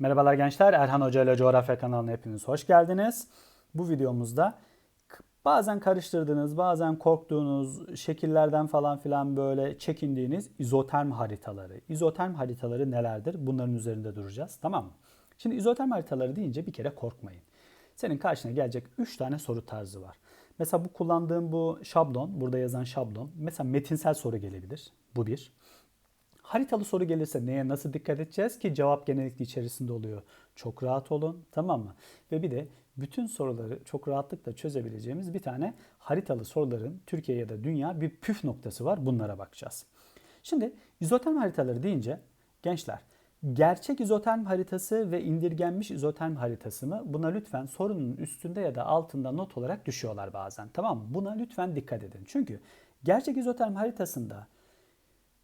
Merhabalar gençler, Erhan Hoca ile Coğrafya kanalına hepiniz hoş geldiniz. Bu videomuzda bazen karıştırdığınız, bazen korktuğunuz şekillerden falan filan böyle çekindiğiniz izoterm haritaları. İzoterm haritaları nelerdir? Bunların üzerinde duracağız, tamam mı? Şimdi izoterm haritaları deyince bir kere korkmayın. Senin karşına gelecek 3 tane soru tarzı var. Mesela bu kullandığım bu şablon, burada yazan şablon. Mesela metinsel soru gelebilir. Bu bir. Haritalı soru gelirse neye nasıl dikkat edeceğiz ki cevap genellikle içerisinde oluyor. Çok rahat olun tamam mı? Ve bir de bütün soruları çok rahatlıkla çözebileceğimiz bir tane haritalı soruların Türkiye ya da dünya bir püf noktası var. Bunlara bakacağız. Şimdi izoterm haritaları deyince gençler gerçek izoterm haritası ve indirgenmiş izoterm haritası mı? Buna lütfen sorunun üstünde ya da altında not olarak düşüyorlar bazen. Tamam mı? Buna lütfen dikkat edin. Çünkü gerçek izoterm haritasında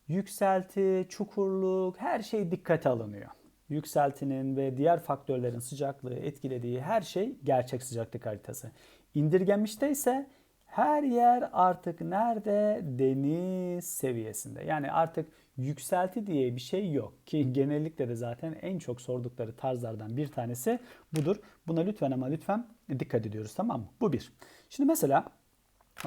yükselti, çukurluk her şey dikkate alınıyor. Yükseltinin ve diğer faktörlerin sıcaklığı etkilediği her şey gerçek sıcaklık haritası. İndirgenmişte ise her yer artık nerede? Deniz seviyesinde. Yani artık yükselti diye bir şey yok ki genellikle de zaten en çok sordukları tarzlardan bir tanesi budur. Buna lütfen ama lütfen dikkat ediyoruz tamam mı? Bu bir. Şimdi mesela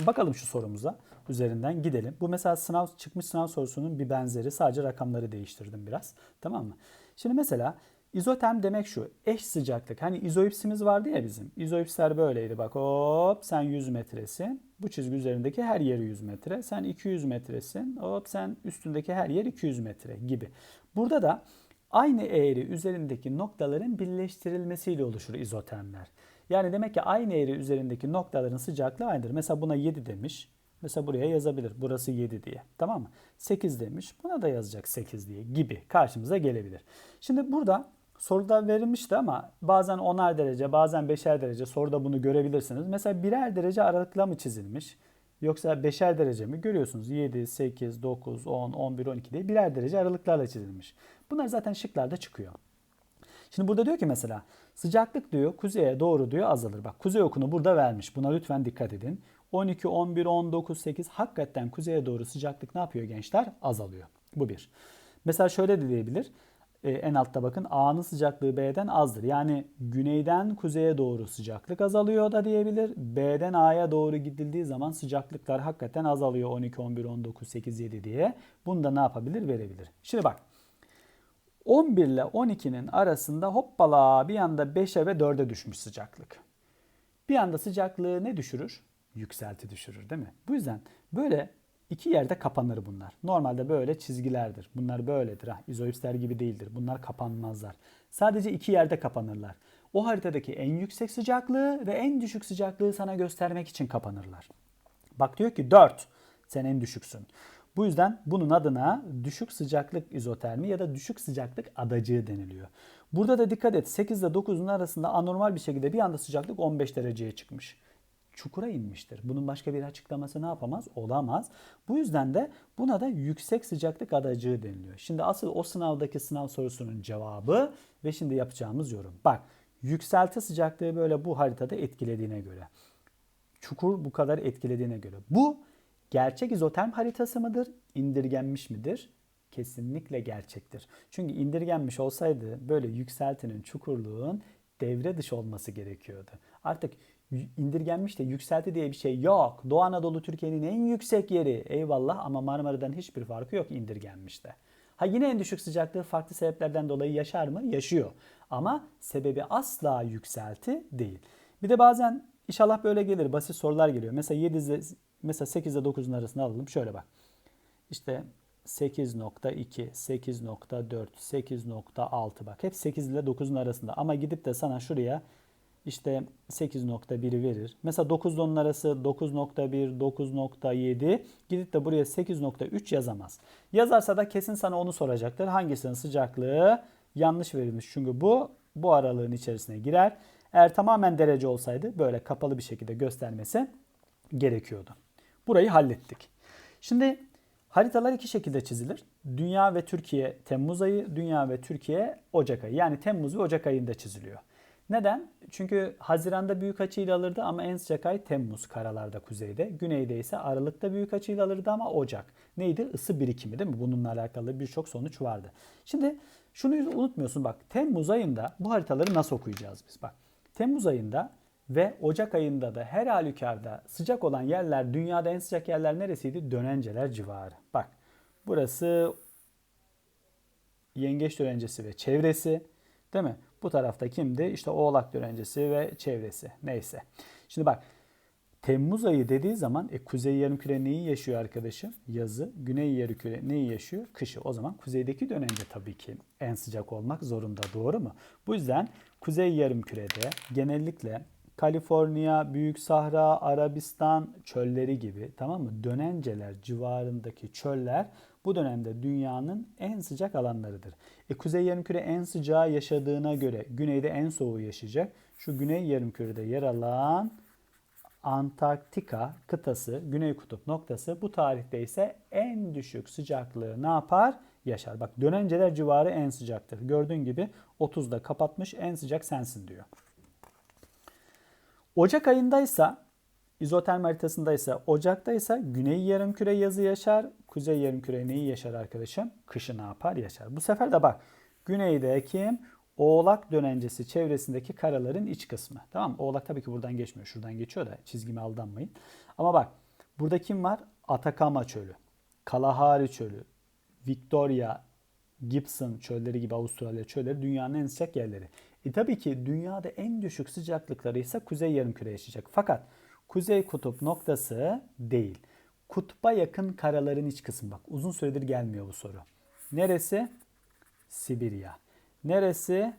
Bakalım şu sorumuza üzerinden gidelim. Bu mesela sınav çıkmış sınav sorusunun bir benzeri. Sadece rakamları değiştirdim biraz. Tamam mı? Şimdi mesela izoterm demek şu. Eş sıcaklık. Hani izoipsimiz vardı ya bizim. İzoipsler böyleydi. Bak hop sen 100 metresin. Bu çizgi üzerindeki her yeri 100 metre. Sen 200 metresin. Hop sen üstündeki her yer 200 metre gibi. Burada da aynı eğri üzerindeki noktaların birleştirilmesiyle oluşur izotermler. Yani demek ki aynı eğri üzerindeki noktaların sıcaklığı aynıdır. Mesela buna 7 demiş. Mesela buraya yazabilir. Burası 7 diye. Tamam mı? 8 demiş. Buna da yazacak 8 diye gibi karşımıza gelebilir. Şimdi burada soruda verilmişti ama bazen 10'ar derece bazen 5'er derece soruda bunu görebilirsiniz. Mesela birer derece aralıkla mı çizilmiş? Yoksa 5'er derece mi? Görüyorsunuz 7, 8, 9, 10, 11, 12 diye birer derece aralıklarla çizilmiş. Bunlar zaten şıklarda çıkıyor. Şimdi burada diyor ki mesela sıcaklık diyor kuzeye doğru diyor azalır. Bak kuzey okunu burada vermiş. Buna lütfen dikkat edin. 12, 11, 19, 8 hakikaten kuzeye doğru sıcaklık ne yapıyor gençler? Azalıyor. Bu bir. Mesela şöyle de diyebilir. Ee, en altta bakın A'nın sıcaklığı B'den azdır. Yani güneyden kuzeye doğru sıcaklık azalıyor da diyebilir. B'den A'ya doğru gidildiği zaman sıcaklıklar hakikaten azalıyor 12, 11, 19, 8, 7 diye. Bunu da ne yapabilir? Verebilir. Şimdi bak 11 ile 12'nin arasında hoppala bir anda 5'e ve 4'e düşmüş sıcaklık. Bir anda sıcaklığı ne düşürür? Yükselti düşürür değil mi? Bu yüzden böyle iki yerde kapanır bunlar. Normalde böyle çizgilerdir. Bunlar böyledir. Ha, gibi değildir. Bunlar kapanmazlar. Sadece iki yerde kapanırlar. O haritadaki en yüksek sıcaklığı ve en düşük sıcaklığı sana göstermek için kapanırlar. Bak diyor ki 4. Sen en düşüksün. Bu yüzden bunun adına düşük sıcaklık izotermi ya da düşük sıcaklık adacığı deniliyor. Burada da dikkat et 8 ile 9'un arasında anormal bir şekilde bir anda sıcaklık 15 dereceye çıkmış. Çukura inmiştir. Bunun başka bir açıklaması ne yapamaz? Olamaz. Bu yüzden de buna da yüksek sıcaklık adacığı deniliyor. Şimdi asıl o sınavdaki sınav sorusunun cevabı ve şimdi yapacağımız yorum. Bak yükselti sıcaklığı böyle bu haritada etkilediğine göre. Çukur bu kadar etkilediğine göre. Bu gerçek izoterm haritası mıdır? İndirgenmiş midir? Kesinlikle gerçektir. Çünkü indirgenmiş olsaydı böyle yükseltinin, çukurluğun devre dışı olması gerekiyordu. Artık indirgenmiş de yükselti diye bir şey yok. Doğu Anadolu Türkiye'nin en yüksek yeri. Eyvallah ama Marmara'dan hiçbir farkı yok indirgenmişte. Ha yine en düşük sıcaklığı farklı sebeplerden dolayı yaşar mı? Yaşıyor. Ama sebebi asla yükselti değil. Bir de bazen inşallah böyle gelir. Basit sorular geliyor. Mesela 7 ile mesela 8 ile 9'un arasında alalım. Şöyle bak. İşte 8.2, 8.4, 8.6 bak. Hep 8 ile 9'un arasında. Ama gidip de sana şuraya işte 8.1'i verir. Mesela 9 ile 10'un arası 9.1, 9.7 gidip de buraya 8.3 yazamaz. Yazarsa da kesin sana onu soracaktır. Hangisinin sıcaklığı yanlış verilmiş. Çünkü bu bu aralığın içerisine girer. Eğer tamamen derece olsaydı böyle kapalı bir şekilde göstermesi gerekiyordu. Burayı hallettik. Şimdi haritalar iki şekilde çizilir. Dünya ve Türkiye Temmuz ayı, Dünya ve Türkiye Ocak ayı. Yani Temmuz ve Ocak ayında çiziliyor. Neden? Çünkü Haziran'da büyük açıyla alırdı ama en sıcak ay Temmuz karalarda kuzeyde. Güneyde ise Aralık'ta büyük açıyla alırdı ama Ocak. Neydi? Isı birikimi değil mi? Bununla alakalı birçok sonuç vardı. Şimdi Şunu unutmuyorsun bak Temmuz ayında bu haritaları nasıl okuyacağız biz bak. Temmuz ayında ve Ocak ayında da her halükarda sıcak olan yerler dünyada en sıcak yerler neresiydi? Dönenceler civarı. Bak burası Yengeç dönencesi ve çevresi değil mi? Bu tarafta kimdi? İşte Oğlak dönencesi ve çevresi. Neyse. Şimdi bak Temmuz ayı dediği zaman e, kuzey yarımküre neyi yaşıyor arkadaşım? Yazı. Güney yarımküre neyi yaşıyor? Kışı. O zaman kuzeydeki dönence tabii ki en sıcak olmak zorunda. Doğru mu? Bu yüzden kuzey yarımkürede genellikle Kaliforniya, Büyük Sahra, Arabistan çölleri gibi tamam mı? Dönenceler civarındaki çöller bu dönemde dünyanın en sıcak alanlarıdır. E, kuzey yarımküre en sıcağı yaşadığına göre güneyde en soğuğu yaşayacak. Şu güney yarımkürede yer alan Antarktika kıtası, güney kutup noktası bu tarihte ise en düşük sıcaklığı ne yapar? Yaşar. Bak dönenceler civarı en sıcaktır. Gördüğün gibi 30'da kapatmış en sıcak sensin diyor. Ocak ayındaysa izoterm haritasındaysa Ocak'taysa güney yarımküre yazı yaşar. Kuzey yarımküre neyi yaşar arkadaşım? Kışı ne yapar? Yaşar. Bu sefer de bak güneyde kim? Oğlak dönencesi çevresindeki karaların iç kısmı. Tamam mı? Oğlak tabii ki buradan geçmiyor. Şuradan geçiyor da çizgime aldanmayın. Ama bak burada kim var? Atakama çölü, Kalahari çölü, Victoria, Gibson çölleri gibi Avustralya çölleri dünyanın en sıcak yerleri. E tabii ki dünyada en düşük sıcaklıkları ise kuzey yarımküre yaşayacak. Fakat kuzey kutup noktası değil. Kutba yakın karaların iç kısmı bak uzun süredir gelmiyor bu soru. Neresi? Sibirya. Neresi?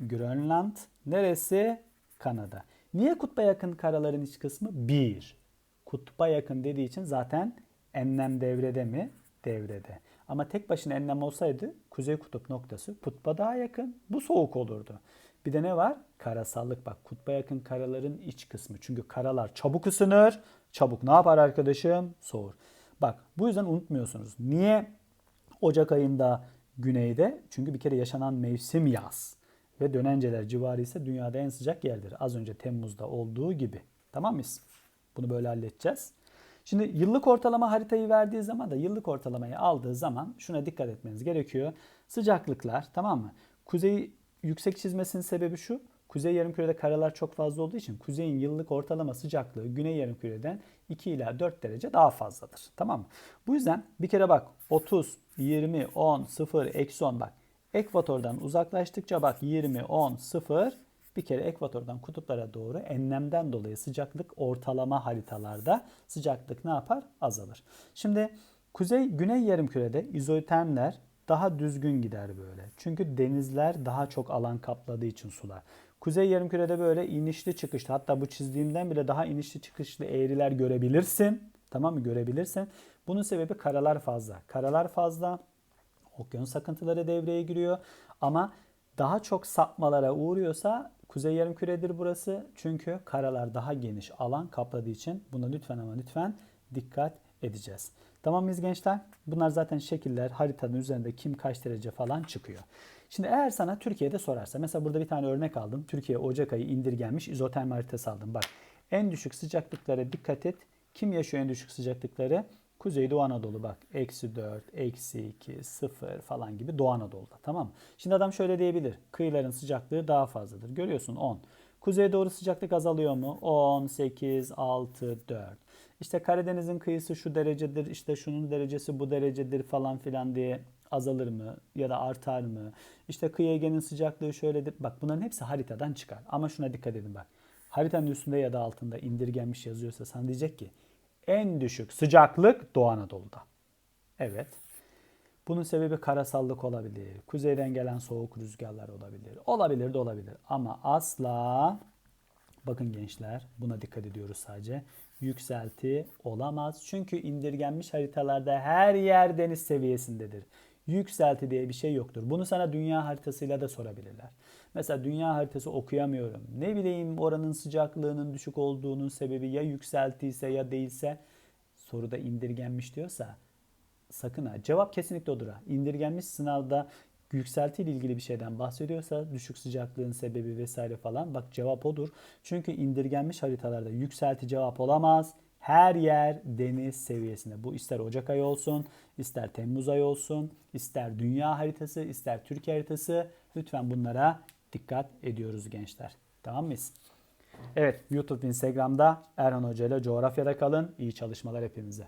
Grönland. Neresi? Kanada. Niye kutba yakın karaların iç kısmı? Bir. Kutba yakın dediği için zaten enlem devrede mi? Devrede. Ama tek başına enlem olsaydı kuzey kutup noktası kutba daha yakın. Bu soğuk olurdu. Bir de ne var? Karasallık bak kutba yakın karaların iç kısmı. Çünkü karalar çabuk ısınır. Çabuk ne yapar arkadaşım? Soğur. Bak bu yüzden unutmuyorsunuz. Niye Ocak ayında güneyde? Çünkü bir kere yaşanan mevsim yaz. Ve dönenceler civarı ise dünyada en sıcak yerdir. Az önce Temmuz'da olduğu gibi. Tamam mıyız? Bunu böyle halledeceğiz. Şimdi yıllık ortalama haritayı verdiği zaman da yıllık ortalamayı aldığı zaman şuna dikkat etmeniz gerekiyor. Sıcaklıklar tamam mı? Kuzey yüksek çizmesinin sebebi şu. Kuzey yarımkürede karalar çok fazla olduğu için kuzeyin yıllık ortalama sıcaklığı güney yarımküreden 2 ila 4 derece daha fazladır. Tamam mı? Bu yüzden bir kere bak 30, 20, 10, 0, eksi 10 bak. Ekvatordan uzaklaştıkça bak 20, 10, 0 bir kere ekvatordan kutuplara doğru enlemden dolayı sıcaklık ortalama haritalarda sıcaklık ne yapar? Azalır. Şimdi kuzey güney yarımkürede izotermler daha düzgün gider böyle. Çünkü denizler daha çok alan kapladığı için sular. Kuzey yarımkürede böyle inişli çıkışlı hatta bu çizdiğimden bile daha inişli çıkışlı eğriler görebilirsin. Tamam mı? Görebilirsin. Bunun sebebi karalar fazla. Karalar fazla. Okyanus akıntıları devreye giriyor. Ama daha çok sapmalara uğruyorsa kuzey yarımküredir burası. Çünkü karalar daha geniş alan kapladığı için buna lütfen ama lütfen dikkat edeceğiz. Tamam mıyız gençler? Bunlar zaten şekiller haritanın üzerinde kim kaç derece falan çıkıyor. Şimdi eğer sana Türkiye'de sorarsa mesela burada bir tane örnek aldım. Türkiye Ocak ayı indirgenmiş izoterm haritası aldım. Bak en düşük sıcaklıklara dikkat et. Kim yaşıyor en düşük sıcaklıkları? Kuzeydoğu Anadolu bak. Eksi 4, eksi 2, 0 falan gibi Doğu Anadolu'da. Tamam mı? Şimdi adam şöyle diyebilir. Kıyıların sıcaklığı daha fazladır. Görüyorsun 10. Kuzeye doğru sıcaklık azalıyor mu? 10, 8, 6, 4. İşte Karadeniz'in kıyısı şu derecedir, işte şunun derecesi bu derecedir falan filan diye azalır mı ya da artar mı? İşte kıyı Ege'nin sıcaklığı şöyledir. Bak bunların hepsi haritadan çıkar. Ama şuna dikkat edin bak. Haritanın üstünde ya da altında indirgenmiş yazıyorsa sana diyecek ki en düşük sıcaklık Doğu Anadolu'da. Evet. Bunun sebebi karasallık olabilir. Kuzeyden gelen soğuk rüzgarlar olabilir. Olabilir de olabilir. Ama asla bakın gençler buna dikkat ediyoruz sadece. Yükselti olamaz. Çünkü indirgenmiş haritalarda her yer deniz seviyesindedir. Yükselti diye bir şey yoktur. Bunu sana dünya haritasıyla da sorabilirler. Mesela dünya haritası okuyamıyorum. Ne bileyim oranın sıcaklığının düşük olduğunun sebebi ya yükseltiyse ya değilse soruda indirgenmiş diyorsa sakın ha. Cevap kesinlikle odur ha. İndirgenmiş sınavda yükselti ile ilgili bir şeyden bahsediyorsa düşük sıcaklığın sebebi vesaire falan bak cevap odur. Çünkü indirgenmiş haritalarda yükselti cevap olamaz. Her yer deniz seviyesinde. Bu ister Ocak ayı olsun, ister Temmuz ayı olsun, ister dünya haritası, ister Türkiye haritası. Lütfen bunlara dikkat ediyoruz gençler. Tamam mıyız? Evet YouTube, Instagram'da Erhan Hoca ile coğrafyada kalın. İyi çalışmalar hepimize.